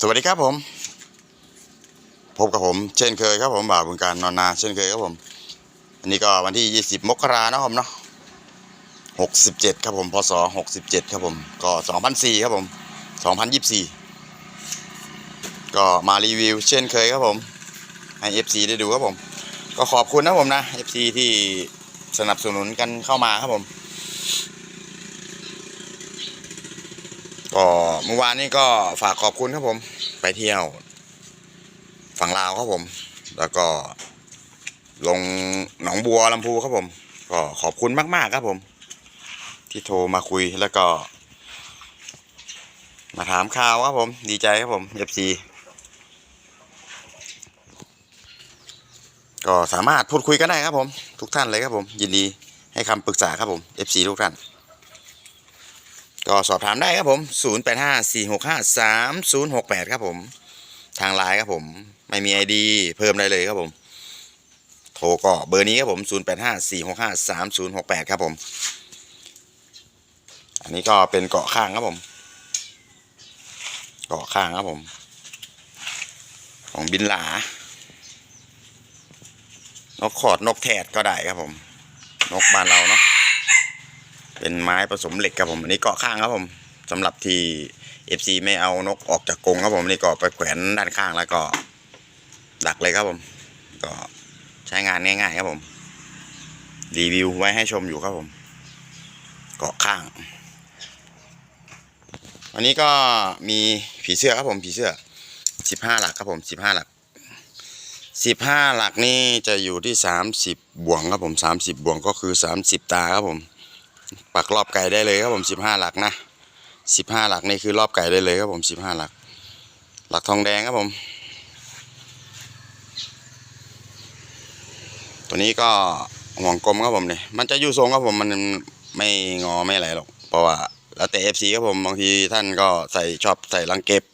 สวัสดีครับผม พบกับผม เช่นเคยครับผมบ่าวบึงการนอนนา เช่นเคยครับผม อันนี้ก็วันที่ 20 มกราเนอะผมเนาะ67 ครับผมพศ67 ครับผม ก็2004ครับผม 2024 ก็มารีวิว เช่นเคยครับผม ให้ FC ได้ดูครับผม ก็ขอบคุณนะผมนะ FC ที่สนับสนุนกันเข้ามาครับผม ก็เมื่อวานนี้ก็ฝากขอบคุณครับผม ไปเที่ยว ฝั่งลาวครับผม แล้วก็ ลงหนองบัวลำพูครับผม ก็ขอบคุณมากๆครับผม ที่โทรมาคุยแล้วก็ มาถามข่าวครับผม ดีใจครับผมเอฟซีก็สามารถพูดคุยกันได้ครับผม ทุกท่านเลยครับผม ยินดีให้คำปรึกษาครับผม FC ทุกท่าน ก็สอบถามได้ครับผม 0854653068 ครับผม ทางไลน์ครับผม ไม่มี ID เพิ่มได้เลยครับผม โทรก็เบอร์นี้ครับผม 0854653068 ครับผม อันนี้ก็เป็นเกาะข้างครับผม เกาะข้างครับผม ของบินหลา นกขอดนกแถดก็ได้ครับผม นกบ้านเราเนาะ เป็นไม้ผสมเหล็กครับผมอันนี้เกาะข้างครับผมสำหรับที่ FC ไม่เอานกออกจากกรงครับผมนี่ก็ไปแขวนด้านข้างแล้วก็ดักเลยครับผม ก็ใช้งานง่าย ๆ ครับผม รีวิวไว้ให้ชมอยู่ครับผม เกาะข้าง อันนี้ก็มีผีเสื้อครับผมผีเสื้อสิบห้าหลักครับผมสิบห้าหลักสิบห้าหลักนี่จะอยู่ที่สามสิบบวงครับผมสามสิบบวงก็คือสามสิบตาครับผม ปักรอบไก่ได้เลยครับผมสิบห้าหลักนะสิบห้าหลักนี่คือรอบไก่ได้เลยครับผมสิบห้าหลัก หลักทองแดงครับผม ตัวนี้ก็ห่วงกลมครับผมเนี่ยมันจะอยู่ทรงครับผมมันไม่งอไม่อะไรหรอกเพราะว่าแล้วแต่เอฟซีครับผมบางทีท่านก็ใส่ชอบใส่ลังเก็บ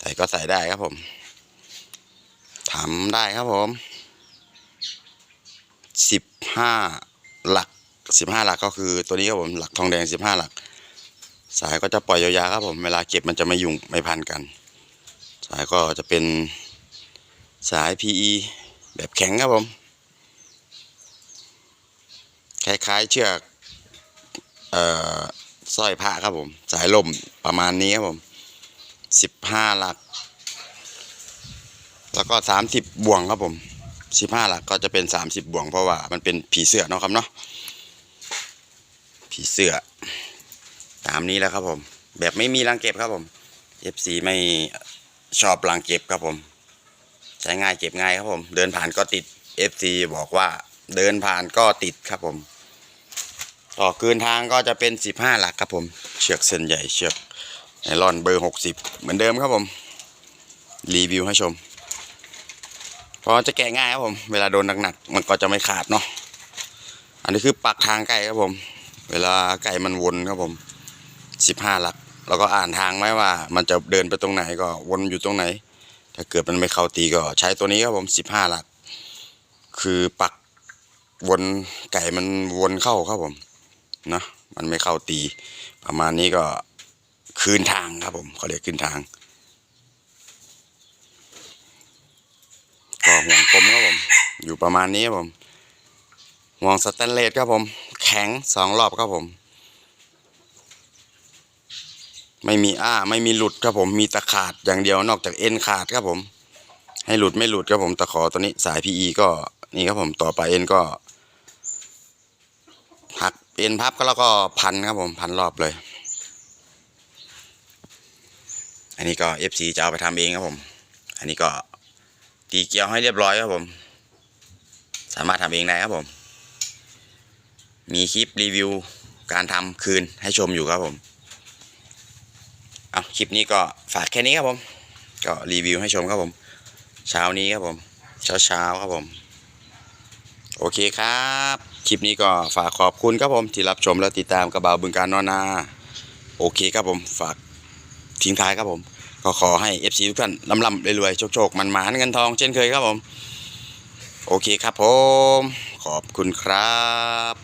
ใส่ก็ใส่ได้ครับผมถามได้ครับผมสิบห้าหลัก สิบห้าหลักก็คือตัวนี้ครับผมหลักทองแดงสิบห้าหลัก สายก็จะปล่อยยาวๆครับผมเวลาเก็บมันจะไม่ยุ่งไม่พันกัน สายก็จะเป็นสาย PE แบบแข็งครับผมคล้ายๆเชือกเอ่อสร้อยผ้าครับผม สายลมประมาณนี้ครับผมสิบห้าหลัก แล้วก็สามสิบบ่วงครับผมสิบห้าหลักก็จะเป็นสามสิบบ่วงเพราะว่ามันเป็นผีเสื้อเนาะครับเนาะ ผีเสื้อ ตามนี้แล้วครับผม แบบไม่มีรังเก็บครับผม FC ไม่ชอบรังเก็บครับผม ใช้ง่ายเก็บง่ายครับผม เดินผ่านก็ติด FC บอกว่าเดินผ่านก็ติดครับผม ต่อคืนทางก็จะเป็น15หลักครับผม เชือกเส้นใหญ่เชือกไนลอนเบอร์60เหมือนเดิมครับผม รีวิวให้ชมเพราะจะแกะง่ายครับผม เวลาโดนหนักๆมันก็จะไม่ขาดเนาะอันนี้คือปักทางไก่ครับผม เวลาไก่มันวนครับผมสิบห้าหลัก แล้วก็อ่านทางไว้ว่า มันจะเดินไปตรงไหนก็วนอยู่ตรงไหน ถ้าเกิดมันไม่เข้าตีก็ใช้ตัวนี้ครับผมสิบห้าหลัก คือปักวนไก่มันวนเข้าครับผมนะมันไม่เข้าตี ประมาณนี้ก็คืนทางครับผมเขาเรียกคืนทางก็ห่วงกลมครับผม อยู่ประมาณนี้ครับผมห่วงสแตนเลสครับผม แข็งสองรอบครับผม ไม่มีอ้าไม่มีหลุดครับผมมีตะขาดอย่างเดียวนอกจากเอ็นขาดครับผม ให้หลุดไม่หลุดครับผมตะขอตัวนี้สาย PE ก็นี่ครับผมต่อไปเอ็นก็หักเอ็นพับก็แล้วก็พันครับผมพันรอบเลย อันนี้ก็ FC จะเอาไปทำเองครับผม อันนี้ก็ตีเกลียวให้เรียบร้อยครับผม สามารถทำเองได้ครับผม มีคลิปรีวิวการทำคืนให้ชมอยู่ครับผม เอาคลิปนี้ก็ฝากแค่นี้ครับผม ก็รีวิวให้ชมครับผม เช้านี้ครับผม เช้าเช้าๆครับผม โอเคครับ คลิปนี้ก็ฝากขอบคุณครับผม ที่รับชมและติดตามกระเบาบึงการนอนนาโอเคครับผม ฝากทิ้งท้ายครับผม ก็ขอให้ FC ทุกท่านลำลำรวยๆโชคๆมันหมานเงินทองเช่นเคยครับผม โอเคครับผม ขอบคุณครับ